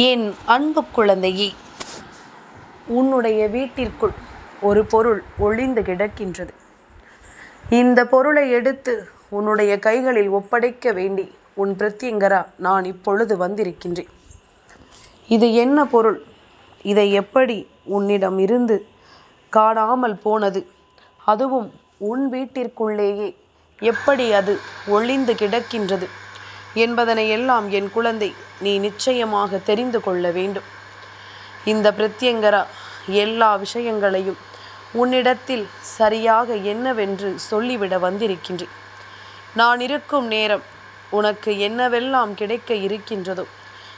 என் அன்பு குழந்தையே உன்னுடைய வீட்டிற்குள் ஒரு பொருள் ஒளிந்து கிடக்கின்றது. இந்த பொருளை எடுத்து உன்னுடைய கைகளில் ஒப்படைக்க வேண்டி உன் பிரத்யங்கரா நான் இப்பொழுது வந்திருக்கின்றேன். இது என்ன பொருள்? இதை எப்படி உன்னிடம் இருந்து காணாமல் போனது? அதுவும் உன் வீட்டிற்குள்ளேயே எப்படி அது ஒளிந்து கிடக்கின்றது? என்பதனை எல்லாம் என் குழந்தை நீ நிச்சயமாக தெரிந்து கொள்ள வேண்டும். இந்த பிரத்யங்கரா எல்லா விஷயங்களையும் உன்னிடத்தில் சரியாக என்னவென்று சொல்லிவிட வந்திருக்கின்றேன். நான் இருக்கும் நேரம் உனக்கு என்னவெல்லாம் கிடைக்க இருக்கின்றதோ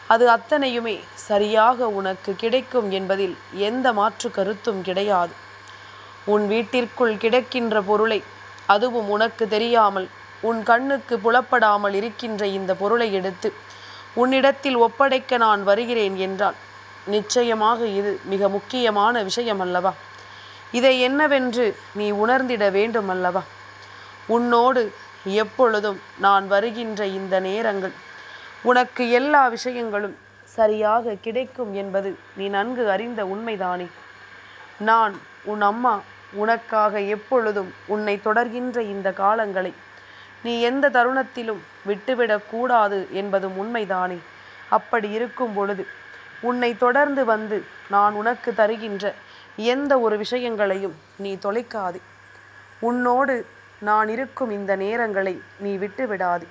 அது அத்தனையுமே சரியாக உனக்கு கிடைக்கும் என்பதில் எந்த மாற்று கருத்தும் கிடையாது. உன் வீட்டிற்குள் கிடைக்கின்ற பொருளை அதுவும் உனக்கு தெரியாமல் உன் கண்ணுக்கு புலப்படாமல் இருக்கின்ற இந்த பொருளை எடுத்து உன்னிடத்தில் ஒப்படைக்க நான் வருகிறேன் என்றால் நிச்சயமாக இது மிக முக்கியமான விஷயம் அல்லவா இதை என்னவென்று நீ உணர்ந்திட வேண்டும் அல்லவா உன்னோடு எப்பொழுதும் நான் வருகின்ற இந்த நேரங்கள் உனக்கு எல்லா விஷயங்களும் சரியாக கிடைக்கும் என்பது நீ நன்கு அறிந்த உண்மைதானே. நான் உன் அம்மா உனக்காக எப்பொழுதும் உன்னை தொடர்கின்ற இந்த காலங்களை நீ எந்த தருணத்திலும் விட்டுவிடக்கூடாது என்பதும் உண்மைதானே. அப்படி இருக்கும் பொழுது உன்னை தொடர்ந்து வந்து நான் உனக்கு தருகின்ற எந்த ஒரு விஷயங்களையும் நீ தொலைக்காதே. உன்னோடு நான் இருக்கும் இந்த நேரங்களை நீ விட்டு விடாதே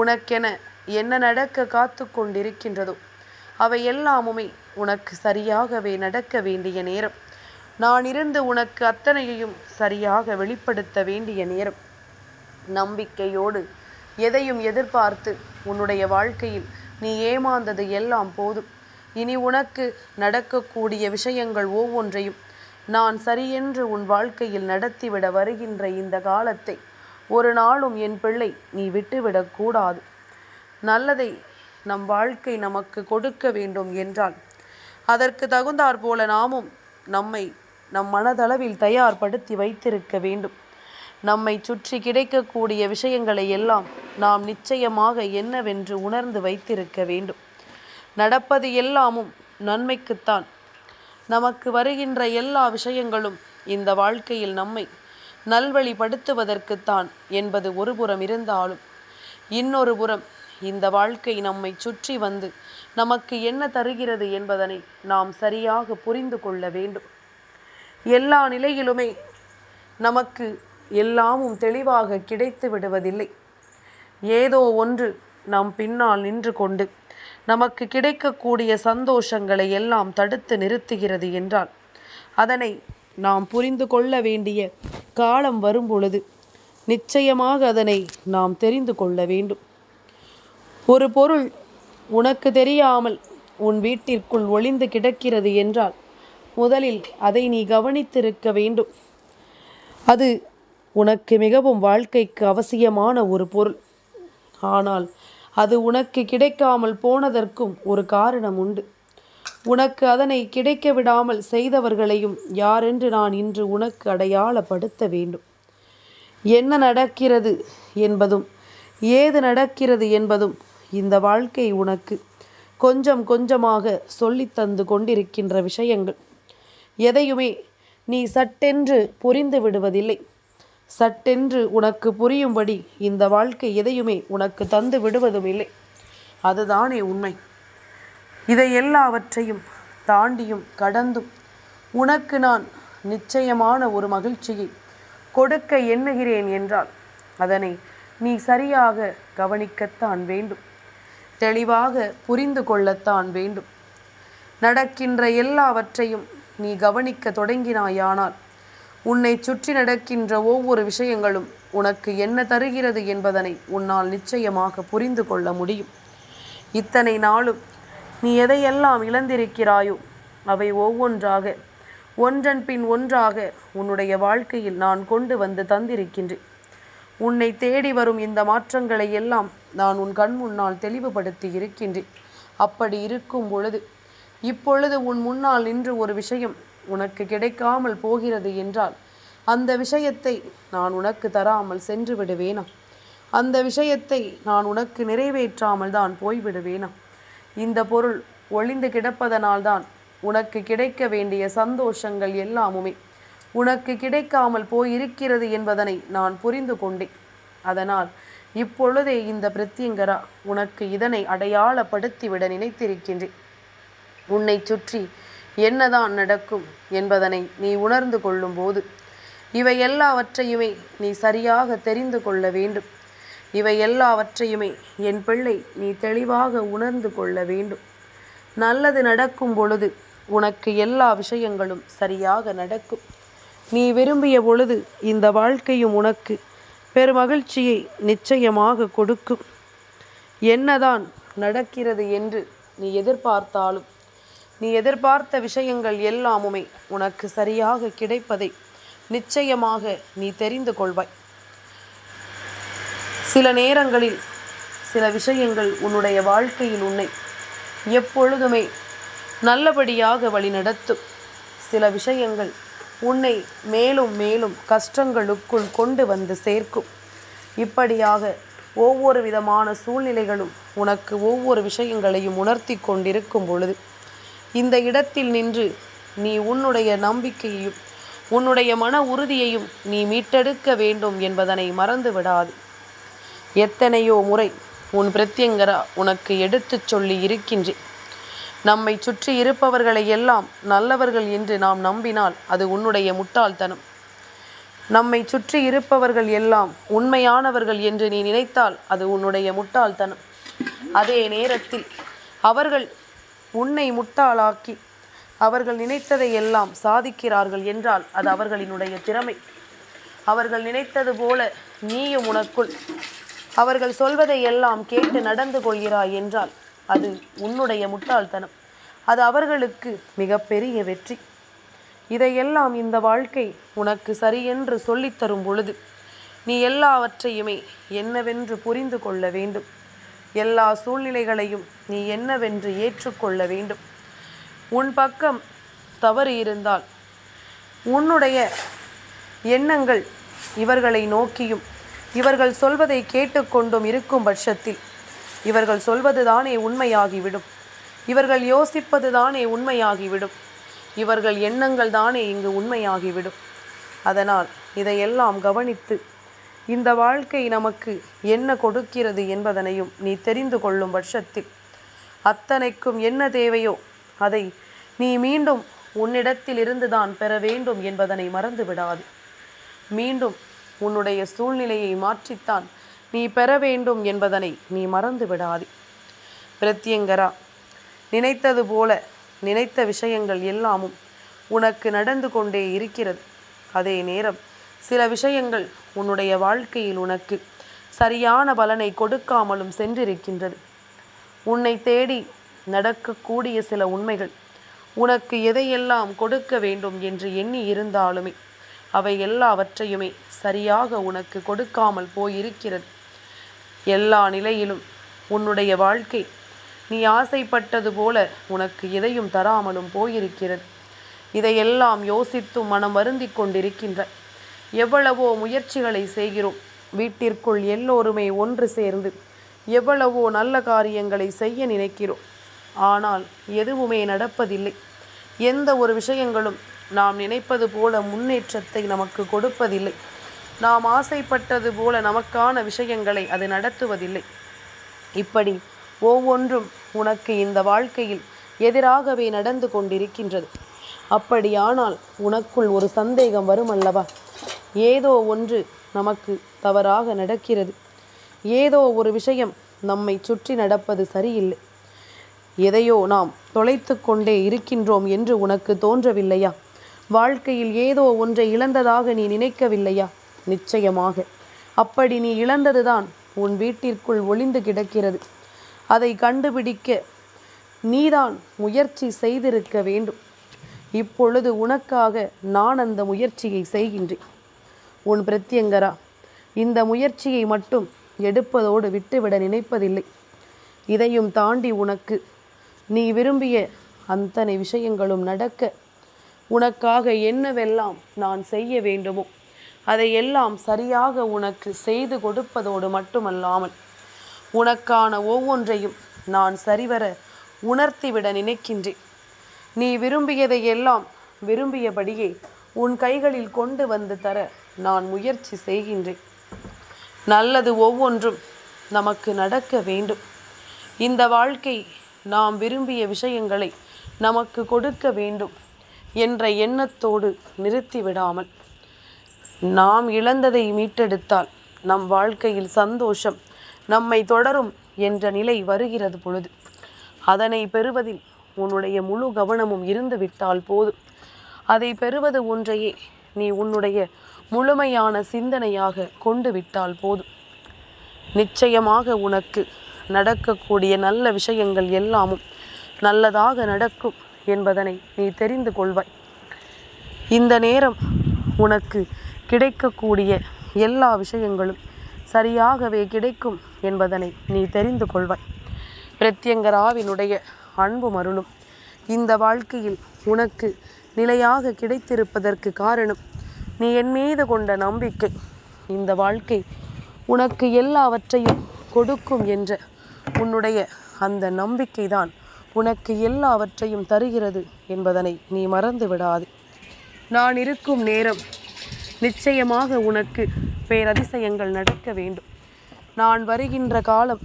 உனக்கென என்ன நடக்க காத்து கொண்டிருக்கின்றதோ அவை எல்லாமுமே உனக்கு சரியாகவே நடக்க வேண்டிய நேரம். நான் இருந்து உனக்கு அத்தனையையும் சரியாக வெளிப்படுத்த வேண்டிய நேரம். நம்பிக்கையோடு எதையும் எதிர்பார்த்து உன்னுடைய வாழ்க்கையில் நீ ஏமாந்தது எல்லாம் போதும். இனி உனக்கு நடக்கக்கூடிய விஷயங்கள் ஒவ்வொன்றையும் நான் சரியென்று உன் வாழ்க்கையில் நடத்திவிட வருகின்ற இந்த காலத்தை ஒரு நாளும் என் பிள்ளை நீ விட்டுவிடக்கூடாது நல்லதை நம் வாழ்க்கை நமக்கு கொடுக்க வேண்டும் என்றால் அதற்கு தகுந்தாற் போல நாமும் நம்மை நம் மனதளவில் தயார்படுத்தி வைத்திருக்க வேண்டும். நம்மை சுற்றி கிடைக்கக்கூடிய விஷயங்களை எல்லாம் நாம் நிச்சயமாக என்னவென்று உணர்ந்து வைத்திருக்க வேண்டும். நடப்பது எல்லாமும் நன்மைக்குத்தான். நமக்கு வருகின்ற எல்லா விஷயங்களும் இந்த வாழ்க்கையில் நம்மை நல்வழிப்படுத்துவதற்குத்தான் என்பது ஒரு புறம் இருந்தாலும் இன்னொரு புறம் இந்த வாழ்க்கை நம்மை சுற்றி வந்து நமக்கு என்ன தருகிறது என்பதனை நாம் சரியாக புரிந்து கொள்ள வேண்டும். எல்லா நிலையிலுமே நமக்கு எல்லாமும் தெளிவாக கிடைத்து விடுவதில்லை. ஏதோ ஒன்று நம் பின்னால் நின்று கொண்டு நமக்கு கிடைக்கக்கூடிய சந்தோஷங்களை எல்லாம் தடுத்து நிறுத்துகிறது என்றால் அதனை நாம் புரிந்து கொள்ள வேண்டிய காலம் வரும் பொழுது நிச்சயமாக அதனை நாம் தெரிந்து கொள்ள வேண்டும். ஒரு பொருள் உனக்கு தெரியாமல் உன் வீட்டிற்குள் ஒளிந்து கிடக்கிறது என்றால் முதலில் அதை நீ கவனித்திருக்க வேண்டும். அது உனக்கு மிகவும் வாழ்க்கைக்கு அவசியமான ஒரு பொருள். ஆனால் அது உனக்கு கிடைக்காமல் போனதற்கும் ஒரு காரணம் உண்டு. உனக்கு அதனை கிடைக்க விடாமல் செய்தவர்களையும் யாரென்று நான் இன்று உனக்கு அடையாளப்படுத்த வேண்டும். என்ன நடக்கிறது என்பதும் ஏது நடக்கிறது என்பதும் இந்த வாழ்க்கை உனக்கு கொஞ்சம் கொஞ்சமாக சொல்லித் தந்து கொண்டிருக்கின்ற விஷயங்கள். எதையுமே நீ சட்டென்று புரிந்து விடுவதில்லை. சட்டென்று உனக்கு புரியும்படி இந்த வாழ்க்கை எதையுமே உனக்கு தந்து விடுவதும் இல்லை அதுதானே உண்மை. இதை எல்லாவற்றையும் தாண்டியும் கடந்தும் உனக்கு நான் நிச்சயமான ஒரு மகிழ்ச்சியை கொடுக்க எண்ணுகிறேன் என்றால் அதனை நீ சரியாக கவனிக்கத்தான் வேண்டும். தெளிவாக புரிந்து கொள்ளத்தான் வேண்டும். நடக்கின்ற எல்லாவற்றையும் நீ கவனிக்க தொடங்கினாயானால் உன்னை சுற்றி நடக்கின்ற ஒவ்வொரு விஷயங்களும் உனக்கு என்ன தருகிறது என்பதனை உன்னால் நிச்சயமாக புரிந்து கொள்ள முடியும். இத்தனை நாளும் நீ எதையெல்லாம் இழந்திருக்கிறாயோ அவை ஒவ்வொன்றாக ஒன்றன் பின் ஒன்றாக உன்னுடைய வாழ்க்கையில் நான் கொண்டு வந்து தந்திருக்கின்றேன். உன்னை தேடி வரும் இந்த மாற்றங்களை எல்லாம் நான் உன் கண் முன்னால் தெளிவுபடுத்தி இருக்கின்றேன். அப்படி இருக்கும் பொழுது இப்பொழுது உன் முன்னால் நின்று ஒரு விஷயம் உனக்கு கிடைக்காமல் போகிறது என்றால் அந்த விஷயத்தை நான் உனக்கு தராமல் சென்று விடுவேனா? அந்த விஷயத்தை நான் உனக்கு நிறைவேற்றாமல் தான் போய்விடுவேனா இந்த பொருள் ஒளிந்து கிடப்பதனால்தான் உனக்கு கிடைக்க வேண்டிய சந்தோஷங்கள் எல்லாமுமே உனக்கு கிடைக்காமல் போயிருக்கிறது என்பதனை நான் புரிந்து கொண்டேன். அதனால் இப்பொழுதே இந்த பிரத்யங்கரா உனக்கு இதனை அடையாளப்படுத்திவிட நினைத்திருக்கின்றேன். உன்னை சுற்றி என்னதான் நடக்கும் என்பதனை நீ உணர்ந்து கொள்ளும்போது இவை எல்லாவற்றையுமே நீ சரியாக தெரிந்து கொள்ள வேண்டும். இவை எல்லாவற்றையுமே என் பிள்ளை நீ தெளிவாக உணர்ந்து கொள்ள வேண்டும். நல்லது நடக்கும் பொழுது உனக்கு எல்லா விஷயங்களும் சரியாக நடக்கும். நீ விரும்பிய பொழுது இந்த வாழ்க்கையும் உனக்கு பெருமகிழ்ச்சியை நிச்சயமாக கொடுக்கும். என்னதான் நடக்கிறது என்று நீ எதிர்பார்த்தாலும் நீ எதிர்பார்த்த விஷயங்கள் எல்லாமுமே உனக்கு சரியாக கிடைப்பதை நிச்சயமாக நீ தெரிந்து கொள்வாய். சில நேரங்களில் சில விஷயங்கள் உன்னுடைய வாழ்க்கையில் உன்னை எப்பொழுதுமே நல்லபடியாக வழிநடத்தும். சில விஷயங்கள் உன்னை மேலும் மேலும் கஷ்டங்களுக்குள் கொண்டு வந்து சேர்க்கும். இப்படியாக ஒவ்வொரு விதமான சூழ்நிலைகளும் உனக்கு ஒவ்வொரு விஷயங்களையும் உணர்த்தி கொண்டிருக்கும் பொழுது இந்த இடத்தில் நின்று நீ உன்னுடைய நம்பிக்கையையும் உன்னுடைய மன உறுதியையும் நீ மீட்டெடுக்க வேண்டும் என்பதனை மறந்து விடாது எத்தனையோ முறை உன் பிரத்யங்கரா உனக்கு எடுத்துச் சொல்லி இருக்கின்றேன். நம்மை சுற்றி இருப்பவர்களை எல்லாம் நல்லவர்கள் என்று நாம் நம்பினால் அது உன்னுடைய முட்டாள்தனம். நம்மை சுற்றி இருப்பவர்கள் எல்லாம் உண்மையானவர்கள் என்று நீ நினைத்தால் அது உன்னுடைய முட்டாள்தனம். அதே நேரத்தில் அவர்கள் உன்னை முட்டாளாக்கி அவர்கள் நினைத்ததை எல்லாம் சாதிக்கிறார்கள் என்றால் அது அவர்களினுடைய திறமை. அவர்கள் நினைத்தது போல நீயும் உனக்குள் அவர்கள் சொல்வதை எல்லாம் கேட்டு நடந்து கொள்கிறாய் என்றால் அது உன்னுடைய முட்டாள்தனம். அது அவர்களுக்கு மிகப்பெரிய வெற்றி. இதையெல்லாம் இந்த வாழ்க்கை உனக்கு சரியென்று சொல்லித்தரும் பொழுது நீ எல்லாவற்றையுமே என்னவென்று புரிந்து கொள்ள வேண்டும். எல்லா சூழ்நிலைகளையும் நீ என்னவென்று ஏற்றுக்கொள்ள வேண்டும். உன் பக்கம் தவறு இருந்தால் உன்னுடைய எண்ணங்கள் இவர்களை நோக்கியும் இவர்கள் சொல்வதை கேட்டுக்கொண்டும் இருக்கும் பட்சத்தில் இவர்கள் சொல்வதுதானே உண்மையாகிவிடும். இவர்கள் யோசிப்பது தானே உண்மையாகிவிடும். இவர்கள் எண்ணங்கள் தானே இங்கு உண்மையாகிவிடும். அதனால் இதையெல்லாம் கவனித்து இந்த வாழ்க்கை நமக்கு என்ன கொடுக்கிறது என்பதனையும் நீ தெரிந்து கொள்ளும் பட்சத்தில். அத்தனைக்கும் என்ன தேவையோ அதை நீ மீண்டும் உன்னிடத்தில் இருந்துதான் பெற வேண்டும் என்பதனை மறந்து விடாது மீண்டும் உன்னுடைய சூழ்நிலையை மாற்றித்தான் நீ பெற வேண்டும் என்பதனை நீ மறந்து விடாது பிரத்யங்கரா நினைத்தது போல நினைத்த விஷயங்கள் எல்லாமும் உனக்கு நடந்து கொண்டே இருக்கிறது. அதே நேரம் சில விஷயங்கள் உன்னுடைய வாழ்க்கையில் உனக்கு சரியான பலனை கொடுக்காமலும் சென்றிருக்கின்றது. உன்னை தேடி நடக்கக்கூடிய சில உண்மைகள் உனக்கு எதையெல்லாம் கொடுக்க வேண்டும் என்று எண்ணி இருந்தாலுமே அவை எல்லாவற்றையுமே சரியாக உனக்கு கொடுக்காமல் போயிருக்கிறது. எல்லா நிலையிலும் உன்னுடைய வாழ்க்கை நீ ஆசைப்பட்டது போல உனக்கு எதையும் தராமலும் போயிருக்கிறது. இதையெல்லாம் யோசித்தும் மனம் வருந்தி கொண்டிருக்கின்ற எவ்வளவோ முயற்சிகளை செய்கிறோம். வீட்டிற்குள் எல்லோருமே ஒன்று சேர்ந்து எவ்வளவோ நல்ல காரியங்களை செய்ய நினைக்கிறோம். ஆனால் எதுவுமே நடப்பதில்லை. எந்த ஒரு விஷயங்களும் நாம் நினைப்பது போல முன்னேற்றத்தை நமக்கு கொடுப்பதில்லை. நாம் ஆசைப்பட்டது போல நமக்கான விஷயங்களை அது நடத்துவதில்லை. இப்படி ஒவ்வொன்றும் உனக்கு இந்த வாழ்க்கையில் எதிராகவே நடந்து கொண்டிருக்கின்றது. அப்படியானால் உனக்குள் ஒரு சந்தேகம் வரும் அல்லவா ஏதோ ஒன்று நமக்கு தவறாக நடக்கிறது. ஏதோ ஒரு விஷயம் நம்மை சுற்றி நடப்பது சரியில்லை. எதையோ நாம் தொலைத்து கொண்டே இருக்கின்றோம் என்று உனக்கு தோன்றவில்லையா? வாழ்க்கையில் ஏதோ ஒன்றை இழந்ததாக நீ நினைக்கவில்லையா? நிச்சயமாக. அப்படி நீ இழந்ததுதான் உன் வீட்டிற்குள் ஒளிந்து கிடக்கிறது. அதை கண்டுபிடிக்க நீதான் முயற்சி செய்திருக்க வேண்டும். இப்பொழுது உனக்காக நான் அந்த முயற்சியை செய்கின்றேன். உன் பிரத்யங்கரா. இந்த முயற்சியை மட்டும் எடுப்பதோடு விட்டுவிட நினைப்பதில்லை. இதையும் தாண்டி உனக்கு நீ விரும்பிய அத்தனை விஷயங்களும் நடக்க உனக்காக என்னவெல்லாம் நான் செய்ய வேண்டுமோ அதையெல்லாம் சரியாக உனக்கு செய்து கொடுப்பதோடு மட்டுமல்லாமல் உனக்கான ஒவ்வொன்றையும் நான் சரிவர உணர்த்திவிட நினைக்கின்றேன். நீ விரும்பியதையெல்லாம் விரும்பியபடியே உன் கைகளில் கொண்டு வந்து தர நான் முயற்சி செய்கின்றேன். நல்லது ஒவ்வொன்றும் நமக்கு நடக்க வேண்டும். இந்த வாழ்க்கை நாம் விரும்பிய விஷயங்களை நமக்கு கொடுக்க வேண்டும் என்ற எண்ணத்தோடு நிறுத்திவிடாமல் நாம் இழந்ததை மீட்டெடுத்தால் நம் வாழ்க்கையில் சந்தோஷம் நம்மை தொடரும் என்ற நிலை வருகிறது பொழுது அதனை பெறுவதில் உன்னுடைய முழு கவனமும் இருந்து விட்டால் போதும். அதை பெறுவது ஒன்றையே நீ உன்னுடைய முழுமையான சிந்தனையாக கொண்டு விட்டால் போதும். நிச்சயமாக உனக்கு நடக்கக்கூடிய நல்ல விஷயங்கள் எல்லாமும் நல்லதாக நடக்கும் என்பதனை நீ தெரிந்து கொள்வாய். இந்த நேரம் உனக்கு கிடைக்கக்கூடிய எல்லா விஷயங்களும் சரியாகவே கிடைக்கும் என்பதனை நீ தெரிந்து கொள்வாய். பிரத்யங்கராவினுடைய அன்பு மருளும் இந்த வாழ்க்கையில் உனக்கு நிலையாக கிடைத்திருப்பதற்கு காரணம் நீ என் மீது கொண்ட நம்பிக்கை. இந்த வாழ்க்கை உனக்கு எல்லாவற்றையும் கொடுக்கும் என்ற உன்னுடைய அந்த நம்பிக்கைதான் உனக்கு எல்லாவற்றையும் தருகிறது என்பதனை நீ மறந்து விடாது. நான் இருக்கும் நேரம் நிச்சயமாக உனக்கு பேரதிசயங்கள் நடக்க வேண்டும். நான் வருகின்ற காலம்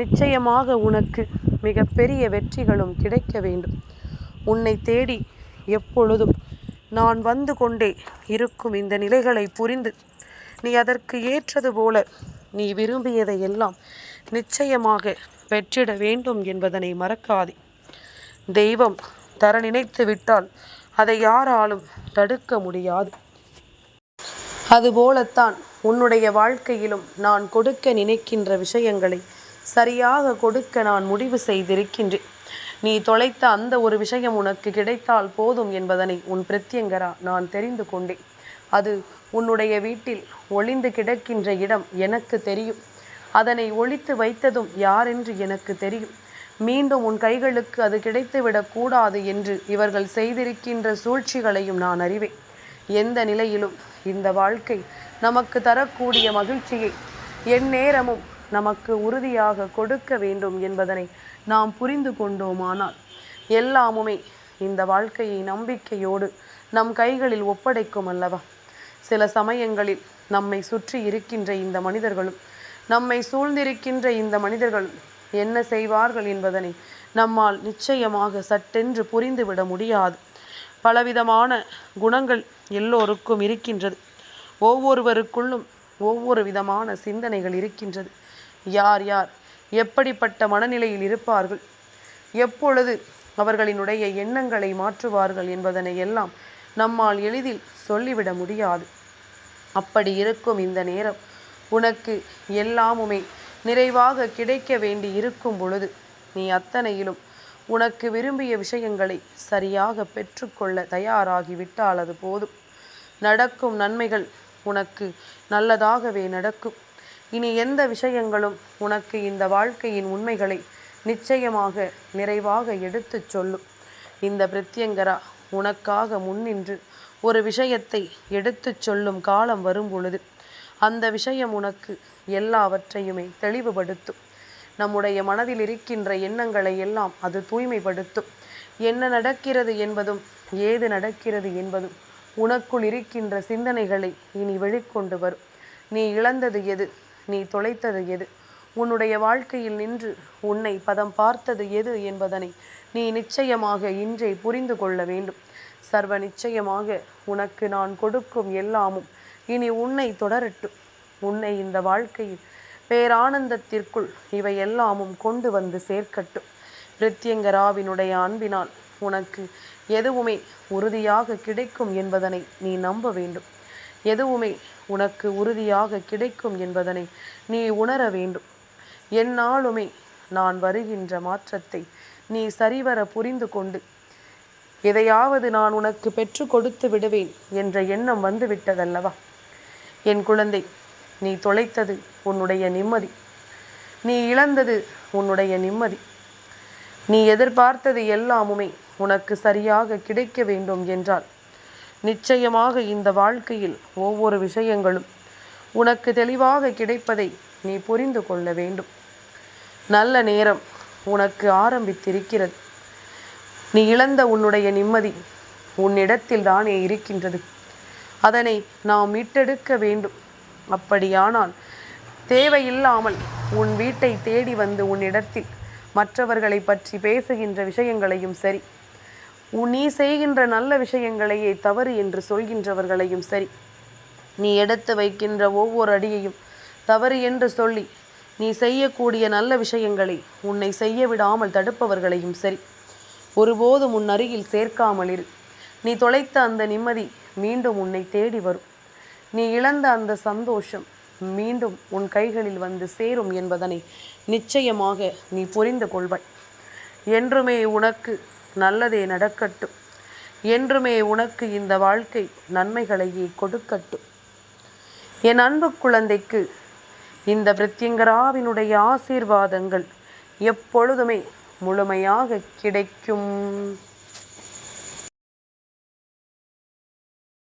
நிச்சயமாக உனக்கு மிகப்பெரிய வெற்றிகளும் கிடைக்க வேண்டும். உன்னை தேடி எப்பொழுதும் நான் வந்து கொண்டே இருக்கும் இந்த நிலைகளை புரிந்து நீ அதற்கு ஏற்றது போல நீ விரும்பியதை எல்லாம் நிச்சயமாக பெற்றிட வேண்டும் என்பதனை மறக்காதே. தெய்வம் தர நினைத்து விட்டால் அதை யாராலும் தடுக்க முடியாது. அதுபோலத்தான் உன்னுடைய வாழ்க்கையிலும் நான் கொடுக்க நினைக்கின்ற விஷயங்களை சரியாக கொடுக்க நான் முடிவு செய்திருக்கின்றேன். நீ தொலைத்த அந்த ஒரு விஷயம் உனக்கு கிடைத்தால் போதும் என்பதனை உன் பிரத்யங்கரா நான் தெரிந்து கொண்டேன். அது உன்னுடைய வீட்டில் ஒளிந்து கிடக்கின்ற இடம் எனக்கு தெரியும். அதனை ஒழித்து வைத்ததும் யாரென்று எனக்கு தெரியும். மீண்டும் உன் கைகளுக்கு அது கிடைத்துவிடக் கூடாது என்று இவர்கள் செய்திருக்கின்ற சூழ்ச்சிகளையும் நான் அறிவேன். எந்த நிலையிலும் இந்த வாழ்க்கை நமக்கு தரக்கூடிய மகிழ்ச்சியை எந்நேரமும் நமக்கு உறுதியாக கொடுக்க வேண்டும் என்பதனை நாம் புரிந்து கொண்டோமானால் எல்லாமுமே இந்த வாழ்க்கையை நம்பிக்கையோடு நம் கைகளில் ஒப்படைக்கும் அல்லவா? சில சமயங்களில் நம்மை சுற்றி இருக்கின்ற இந்த மனிதர்களும் நம்மை சூழ்ந்திருக்கின்ற இந்த மனிதர்களும் என்ன செய்வார்கள் என்பதனை நம்மால் நிச்சயமாக சட்டென்று புரிந்துவிட முடியாது. பலவிதமான குணங்கள் எல்லோருக்கும் இருக்கின்றது. ஒவ்வொருவருக்குள்ளும் ஒவ்வொரு விதமான சிந்தனைகள் இருக்கின்றது. யார் யார் எப்படிப்பட்ட மனநிலையில் இருப்பார்கள்? எப்பொழுது அவர்களினுடைய எண்ணங்களை மாற்றுவார்கள் என்பதனை எல்லாம் நம்மால் எளிதில் சொல்லிவிட முடியாது. அப்படி இருக்கும் இந்த நேரம் உனக்கு எல்லாமுமே நிறைவாக கிடைக்க வேண்டி இருக்கும் பொழுது நீ அத்தனையிலும் உனக்கு விரும்பிய விஷயங்களை சரியாக பெற்றுக்கொள்ள தயாராகிவிட்டால் அது போதும். நடக்கும் நன்மைகள் உனக்கு நல்லதாகவே நடக்கும். இனி எந்த விஷயங்களும் உனக்கு இந்த வாழ்க்கையின் உண்மைகளை நிச்சயமாக நிறைவாக எடுத்துச் சொல்லும். இந்த பிரத்யங்கரா உனக்காக முன்னின்று ஒரு விஷயத்தை எடுத்துச் சொல்லும் காலம் வரும் பொழுது அந்த விஷயம் உனக்கு எல்லாவற்றையுமே தெளிவுபடுத்தும். நம்முடைய மனதில் இருக்கின்ற எண்ணங்களை எல்லாம் அது தூய்மைப்படுத்தும். என்ன நடக்கிறது என்பதும் ஏது நடக்கிறது என்பதும் உனக்குள் இருக்கின்ற சிந்தனைகளை இனி வெளிக்கொண்டு வரும். நீ இழந்தது எது? நீ தொலைத்தது எது? உன்னுடைய வாழ்க்கையில் நின்று உன்னை பதம் பார்த்தது எது என்பதனை நீ நிச்சயமாக இன்றே புரிந்து கொள்ள வேண்டும். சர்வ நிச்சயமாக உனக்கு நான் கொடுக்கும் எல்லாமும் இனி உன்னை தொடரட்டும். உன்னை இந்த வாழ்க்கையில் பேரானந்தத்திற்குள் இவை எல்லாமும் கொண்டு வந்து சேர்க்கட்டும். பிரத்யங்கராவினுடைய அன்பினால் உனக்கு எதுவுமே உறுதியாக கிடைக்கும் என்பதனை நீ நம்ப வேண்டும். எதுவுமே உனக்கு உறுதியாக கிடைக்கும் என்பதனை நீ உணர வேண்டும். என்னாலுமே நான் வருகின்ற மாற்றத்தை நீ சரிவர புரிந்து கொண்டு எதையாவது நான் உனக்கு பெற்று கொடுத்து விடுவேன் என்ற எண்ணம் வந்து விட்டதல்லவா என் குழந்தை நீ தொலைத்தது உன்னுடைய நிம்மதி. நீ இழந்தது உன்னுடைய நிம்மதி. நீ எதிர்பார்த்தது எல்லாமுமே உனக்கு சரியாக கிடைக்க வேண்டும் என்றால் நிச்சயமாக இந்த வாழ்க்கையில் ஒவ்வொரு விஷயங்களும் உனக்கு தெளிவாக கிடைப்பதை நீ புரிந்து கொள்ள வேண்டும். நல்ல நேரம் உனக்கு ஆரம்பித்திருக்கிறது. நீ இழந்த உன்னுடைய நிம்மதி உன்னிடத்தில் தானே இருக்கின்றது. அதனை நாம் மீட்டெடுக்க வேண்டும். அப்படியானால் தேவையில்லாமல் உன் வீட்டை தேடி வந்து உன்னிடத்தில் மற்றவர்களை பற்றி பேசுகின்ற விஷயங்களையும் சரி நீ செய்கின்ற நல்ல விஷயங்களையே தவறு என்று சொல்கின்றவர்களையும் சரி. நீ எடுத்து வைக்கின்ற ஒவ்வொரு அடியையும் தவறு என்று சொல்லி நீ செய்யக்கூடிய நல்ல விஷயங்களை உன்னை செய்ய விடாமல் தடுப்பவர்களையும் சரி. ஒருபோதும் உன் அருகில் சேர்க்காமல் இரு. நீ தொலைத்த அந்த நிம்மதி மீண்டும் உன்னை தேடி வரும். நீ இழந்த அந்த சந்தோஷம் மீண்டும் உன் கைகளில் வந்து சேரும் என்பதனை நிச்சயமாக நீ புரிந்து கொள்வாய். என்றுமே உனக்கு நல்லதே நடக்கட்டும். என்றுமே உனக்கு இந்த வாழ்க்கை நன்மைகளையே கொடுக்கட்டும். என் அன்பு குழந்தைக்கு இந்த பிரத்யங்கராவினுடைய ஆசீர்வாதங்கள் எப்பொழுதுமே முழுமையாக கிடைக்கும்.